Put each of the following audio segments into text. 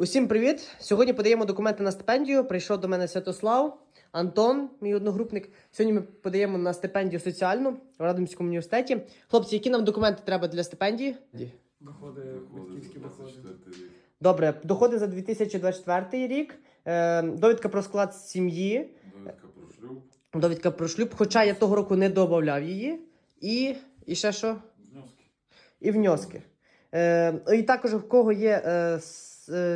Усім привіт! Сьогодні подаємо документи на стипендію. Прийшов до мене Святослав, Антон, мій одногрупник. Сьогодні ми подаємо на стипендію соціальну в Радомському університеті. Хлопці, які нам документи треба для стипендії? Доходи, батьківські доходи. Добре, доходи за 2024 рік, е, довідка про склад сім'ї, Довідка про шлюб, довідка про шлюб, хоча я того року не додавав її. І, і ще що? внески. І внески. Е, і також в кого є е, е,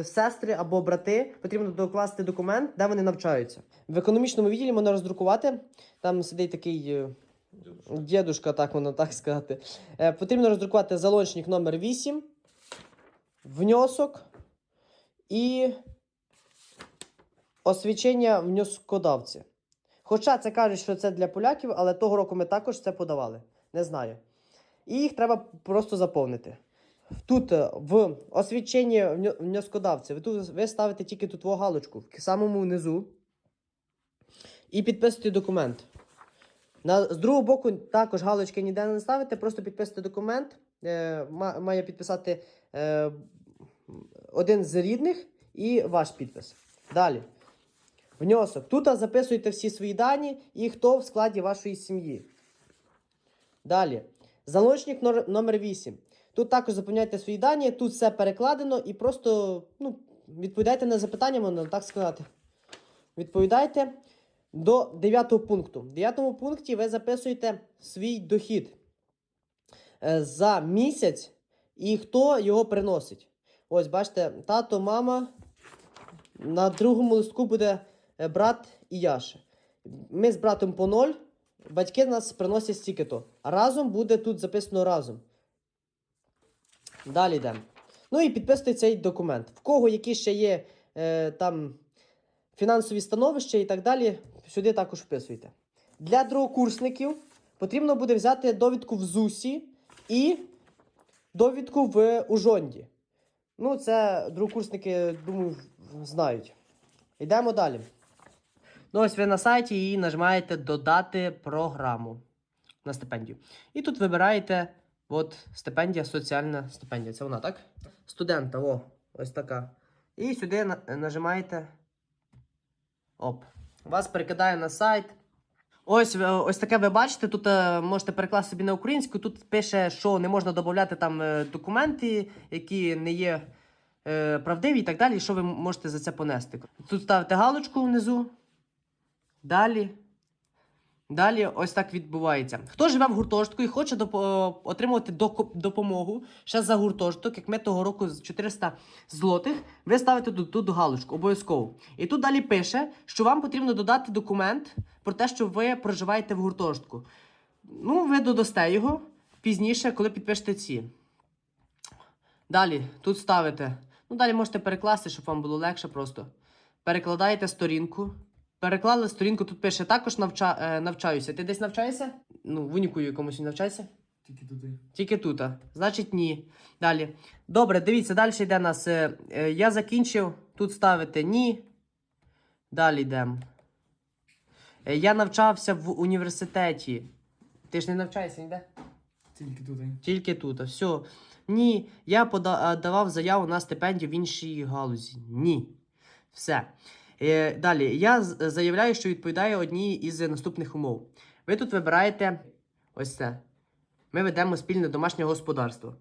сестри або брати, потрібно докласти документ, де вони навчаються. В економічному відділі можна роздрукувати. Там сидить такий е, Дідусь. дідушка, так можна так сказати. Е, потрібно роздрукувати залончник номер 8, внесок і освічення внескодавці. Хоча це кажуть, що це для поляків, але того року ми також це подавали. Не знаю. І їх треба просто заповнити. Тут е, в освідченні внескодавця ви, тут, ви ставите тільки тут галочку в самому внизу і підписуєте документ. На, з другого боку також галочки ніде не ставите, просто підписуєте документ. Е, має підписати е, один з рідних і ваш підпис. Далі. Внесок. Тут записуєте всі свої дані і хто в складі вашої сім'ї. Далі. Залучник нор- номер 8. Тут також заповняйте свої дані, тут все перекладено і просто ну, відповідайте на запитання, можна так сказати. Відповідайте до 9 пункту. В 9 пункті ви записуєте свій дохід е, за місяць і хто його приносить. Ось, бачите, тато, мама. На другому листку буде е, брат і Яша. Ми з братом по 0. Батьки нас приносять стільки-то. Разом буде тут записано разом. Далі йдемо. Ну і підписуйте цей документ. В кого які ще є е, там фінансові становища і так далі, сюди також вписуйте. Для другокурсників потрібно буде взяти довідку в ЗУСі і довідку в Ужонді. Ну, це другокурсники, думаю, знають. Йдемо далі. Ну, ось ви на сайті і нажимаєте Додати програму на стипендію. І тут вибираєте от, стипендія, соціальна стипендія. Це вона, так? Студента, о, ось така. І сюди на- нажимаєте. Оп. Вас перекидає на сайт. Ось, ось таке ви бачите. Тут е, можете перекласти собі на українську. Тут пише, що не можна додати там е, документи, які не є е, правдиві і так далі. і Що ви можете за це понести. Тут ставите галочку внизу. Далі. Далі ось так відбувається. Хто живе в гуртожитку і хоче допо- отримувати допомогу ще за гуртожиток, як ми того року з 400 злотих, ви ставите тут, тут галочку обов'язково. І тут далі пише, що вам потрібно додати документ про те, що ви проживаєте в гуртожитку. Ну, ви додасте його пізніше, коли підпишете ці. Далі тут ставите. Ну, далі можете перекласти, щоб вам було легше просто. Перекладаєте сторінку. Переклали сторінку, тут пише також навча, е, навчаюся. Ти десь навчаєшся? Ну, в уніку якомусь навчаєшся? Тільки туди. Тільки тут. а. Значить, ні. Далі. Добре, дивіться, далі йде нас. е, е, я закінчив. Тут ставите ні. Далі йдемо. Е, я навчався в університеті. Ти ж не навчаєшся ніде? Тільки туди. Тільки тут. а Все. Ні. Я подавав заяву на стипендію в іншій галузі. Ні. Все. Е, далі. Я заявляю, що відповідаю одній із наступних умов. Ви тут вибираєте ось це. Ми ведемо спільне домашнє господарство.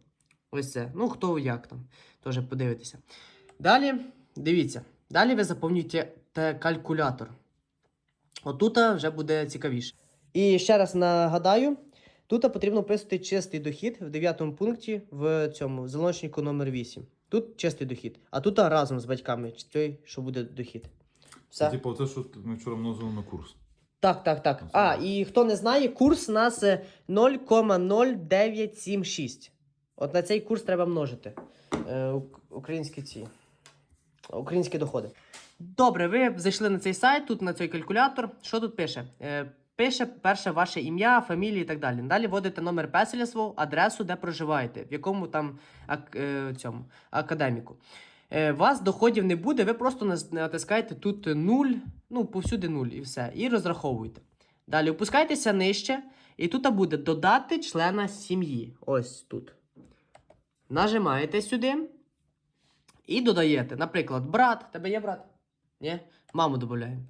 Ось це. Ну, хто як там. Теж подивитися. Далі, дивіться. Далі ви заповнюєте те калькулятор. Отут вже буде цікавіше. І ще раз нагадаю: тут потрібно вписати чистий дохід в 9 пункті в цьому в залончнику номер 8. Тут чистий дохід. А тут разом з батьками той, що буде дохід. Все. Це типу те, що ми вчора вносили на курс. Так, так, так. А, і хто не знає, курс у нас е, 0,0976. От на цей курс треба множити. Е, українські ці. Українські доходи. Добре, ви зайшли на цей сайт, тут на цей калькулятор. Що тут пише? Е, пише перше ваше ім'я, фамілія і так далі. Далі вводите номер песеля свого, адресу, де проживаєте, в якому там ак, е, цьому, академіку. Е, вас доходів не буде, ви просто натискаєте тут 0, ну, повсюди 0 і все. І розраховуєте. Далі опускайтеся нижче, і тут буде додати члена сім'ї. Ось тут. Нажимаєте сюди. І додаєте, наприклад, брат. Тебе є брат? Ні? Маму додаємо.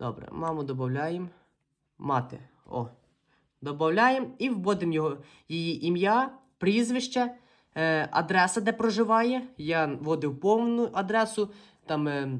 Добре, маму додаємо. Мати. О. Додаємо і вводимо його її ім'я, прізвище, е, адреса, де проживає. Я вводив повну адресу, там е,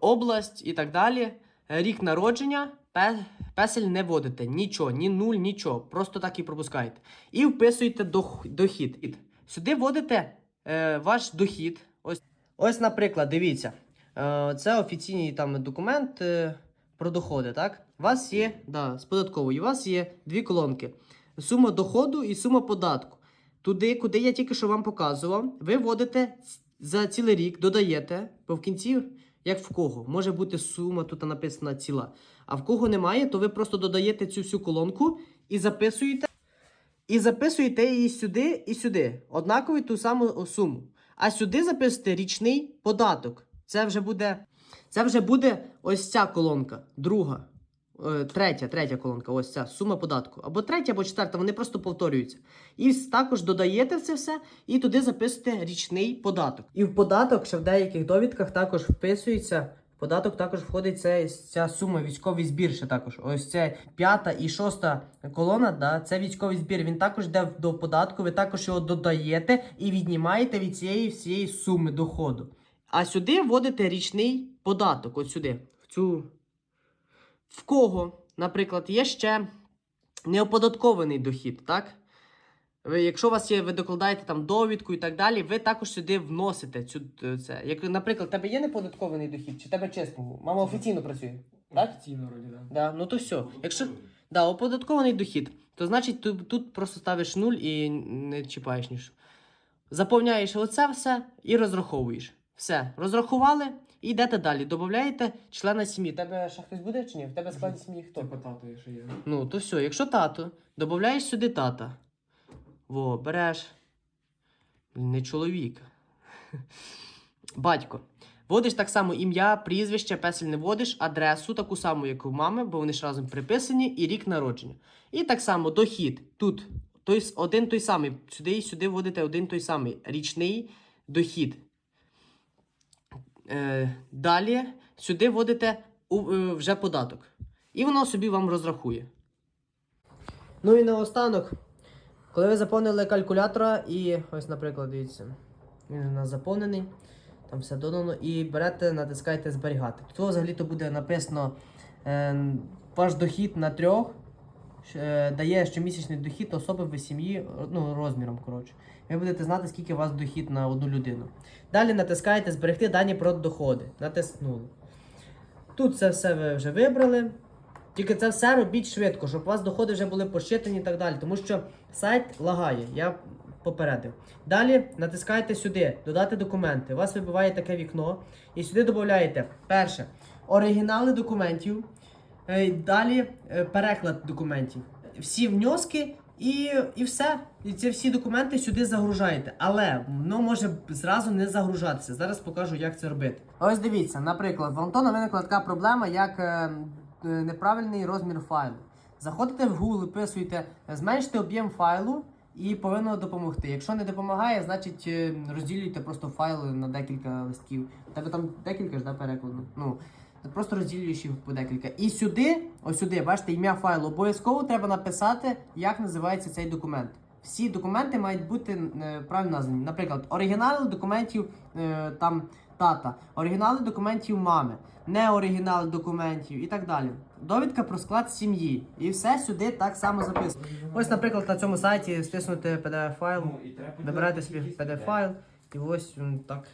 область і так далі. Е, Рік народження. Пе- Песель не вводите. Нічого, ні нуль, нічого. Просто так і пропускаєте. І вписуєте дох- дохід. Сюди вводите е, ваш дохід. Ось, ось, наприклад, дивіться. Е, це офіційний там документ е, про доходи, так? У вас є, да, з податкової, у вас є дві колонки: сума доходу і сума податку. Туди, куди я тільки що вам показував, ви вводите за цілий рік, додаєте, бо в кінці, як в кого, може бути сума, тут написана ціла. А в кого немає, то ви просто додаєте цю всю колонку і записуєте. І записуєте її сюди і сюди. Однаково ту саму суму. А сюди записуєте річний податок. Це вже буде, це вже буде ось ця колонка, друга. Е, Третя, третя колонка, ось ця сума податку. Або третя, або четверта, вони просто повторюються. І також додаєте це все і туди записуєте річний податок. І в податок ще в деяких довідках також вписується. В податок також входить ця, ця сума, військовий збір ще також. Ось це п'ята і шоста колона, да, це військовий збір. Він також йде до податку, ви також його додаєте і віднімаєте від цієї всієї суми доходу. А сюди вводите річний податок. От сюди. В цю. В кого, наприклад, є ще неоподаткований дохід, так? Ви, якщо у вас є, ви докладаєте там довідку і так далі, ви також сюди вносите цю е, це. Як, наприклад, тебе є неподаткований дохід, чи тебе чесно? Мама офіційно працює. Так? Офіційно вроді, да. Да, ну то все. Якщо да, оподаткований дохід, то значить тут, тут просто ставиш нуль і не чіпаєш нічого. Заповняєш оце все і розраховуєш. Все, розрахували і йдете далі. Додаєте члена сім'ї. У тебе ще хтось буде чи ні? В тебе складі сім'ї хто? Типа тато є, є. Ну, то все, якщо тато, додаєш сюди тата. Во, береш. Не чоловік. Батько. Вводиш так само ім'я, прізвище, песель не вводиш, адресу таку саму, як у мами, бо вони ж разом приписані, і рік народження. І так само дохід. Тут той, один той самий. Сюди і сюди вводите один той самий. Річний дохід. Е, далі сюди вводите е, вже податок. І воно собі вам розрахує. Ну і наостанок, коли ви заповнили калькулятора, і ось, наприклад, дивіться, він у нас заповнений, там все додано, і берете, натискаєте зберігати. Тут взагалі-то буде написано е, ваш дохід на трьох. Е, Дає щомісячний дохід особи в сім'ї ну, розміром. коротше. Ви будете знати, скільки у вас дохід на одну людину. Далі натискаєте зберегти дані про доходи. Натиснули. Тут це все ви вже вибрали. Тільки це все робіть швидко, щоб у вас доходи вже були посчитані і так далі. Тому що сайт лагає, я попередив. Далі натискаєте сюди, додати документи. У вас вибиває таке вікно. І сюди додаєте перше оригінали документів. Е, Далі е, переклад документів. Всі внески і, і все. І ці всі документи сюди загружаєте. Але воно може зразу не загружатися. Зараз покажу, як це робити. Ось дивіться, наприклад, в Антона виникла така проблема, як е, неправильний розмір файлу. Заходите в Google, писуєте, зменшити об'єм файлу і повинно допомогти. Якщо не допомагає, значить розділюйте просто файл на декілька листків. Тебе там декілька ж да, перекладно. Ну, просто розділюєш їх по декілька. І сюди, ось сюди, бачите, ім'я файлу. Обов'язково треба написати, як називається цей документ. Всі документи мають бути е, правильно названі. Наприклад, оригінали документів е, там тата, оригінали документів мами, не оригінали документів і так далі. Довідка про склад сім'ї. І все сюди так само записано. Ось, наприклад, на цьому сайті стиснути PDF файл, Ну, треба вибираєте собі pdf файл і ось він так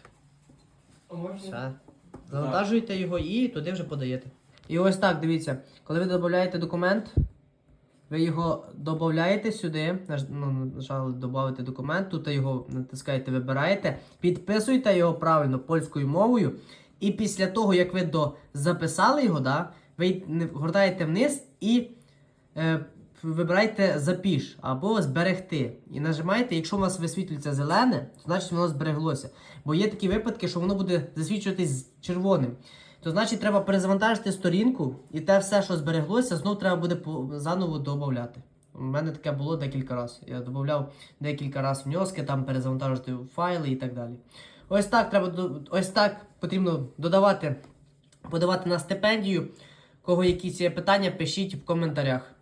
все. Завантажуєте його і туди вже подаєте. І ось так, дивіться, коли ви додаєте документ, ви його додаєте сюди, ну, нажали додати документ, тут його натискаєте, вибираєте, підписуєте його правильно польською мовою. І після того, як ви записали його, да, ви гортаєте вниз і е, вибираєте запіш або зберегти. І нажимаєте, якщо у вас висвітлюється зелене, то значить воно збереглося. Бо є такі випадки, що воно буде засвічуватись червоним. То значить треба перезавантажити сторінку, і те все, що збереглося, знов треба буде заново додати. У мене таке було декілька разів. Я додавав декілька разів внески, там перезавантажити файли і так далі. Ось так треба ось так потрібно додавати, подавати на стипендію. Кого якісь є питання, пишіть в коментарях.